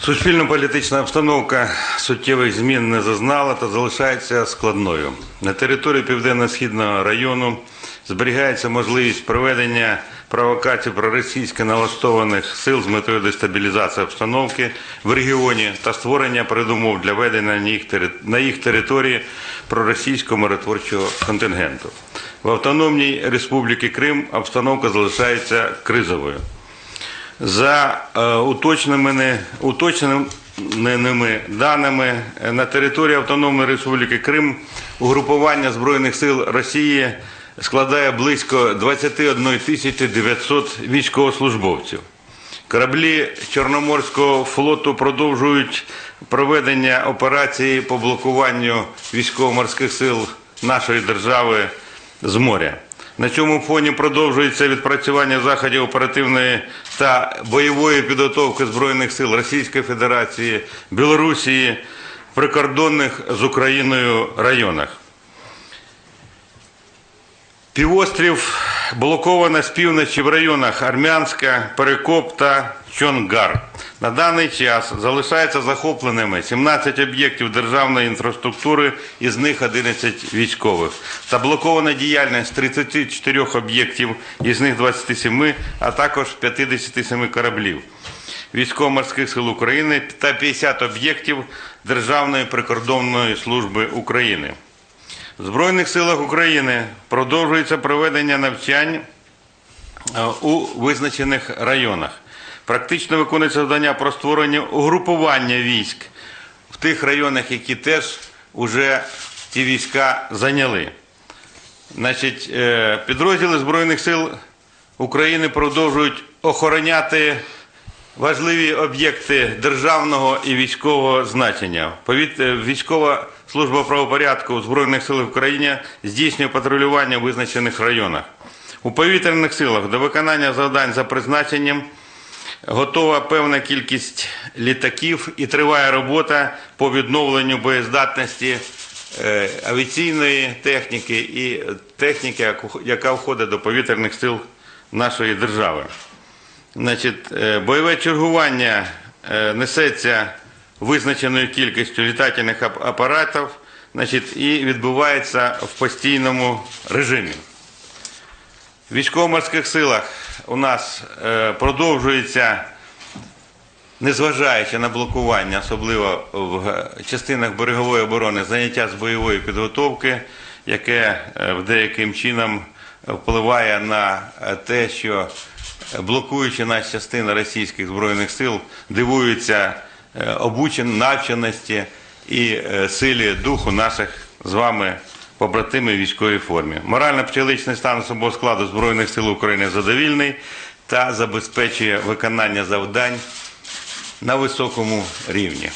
Суспільно-політична обстановка суттєвих змін не зазнала та залишається складною. На території Південно-Східного району зберігається можливість проведення провокацій проросійсько налаштованих сил з метою дестабілізації обстановки в регіоні та створення передумов для ведення на їх, тери- їх території проросійського миротворчого контингенту. В Автономній Республіці Крим обстановка залишається кризовою. За е, уточненими, уточненими даними е, на території Автономної Республіки Крим угрупування Збройних сил Росії складає близько 21 тисячі 900 військовослужбовців. Кораблі Чорноморського флоту продовжують проведення операції по блокуванню військово-морських сил нашої держави з моря. На цьому фоні продовжується відпрацювання заходів оперативної та бойової підготовки Збройних сил Російської Федерації, Білорусі, прикордонних з Україною районах. Півострів блоковано з півночі в районах Армянська, Перекоп та Чонгар. На даний час залишаються захопленими 17 об'єктів державної інфраструктури, із них 11 військових. Та блокована діяльність 34 об'єктів, із них 27, а також 57 кораблів. Військово-морських сил України та 50 об'єктів Державної прикордонної служби України. В Збройних силах України продовжується проведення навчань е, у визначених районах. Практично виконується завдання про створення угрупування військ в тих районах, які теж вже ті війська зайняли. Значить, е, підрозділи Збройних сил України продовжують охороняти важливі об'єкти державного і військового значення. Е, Військова служба правопорядку Збройних сил України здійснює патрулювання в визначених районах. У повітряних силах до виконання завдань за призначенням готова певна кількість літаків і триває робота по відновленню боєздатності е, авіаційної техніки і техніки, яка входить до повітряних сил нашої держави. Значить, е, бойове чергування е, несеться визначеною кількістю літательних апаратів значить, і відбувається в постійному режимі. В військово-морських силах у нас е, продовжується, незважаючи на блокування, особливо в частинах берегової оборони, заняття з бойової підготовки, яке е, в деяким чином впливає на е, те, що блокуючи наші частини російських збройних сил, дивуються обучен, навченості і е, силі духу наших з вами побратими в військовій формі. Морально-психологічний стан особового складу Збройних сил України задовільний та забезпечує виконання завдань на високому рівні.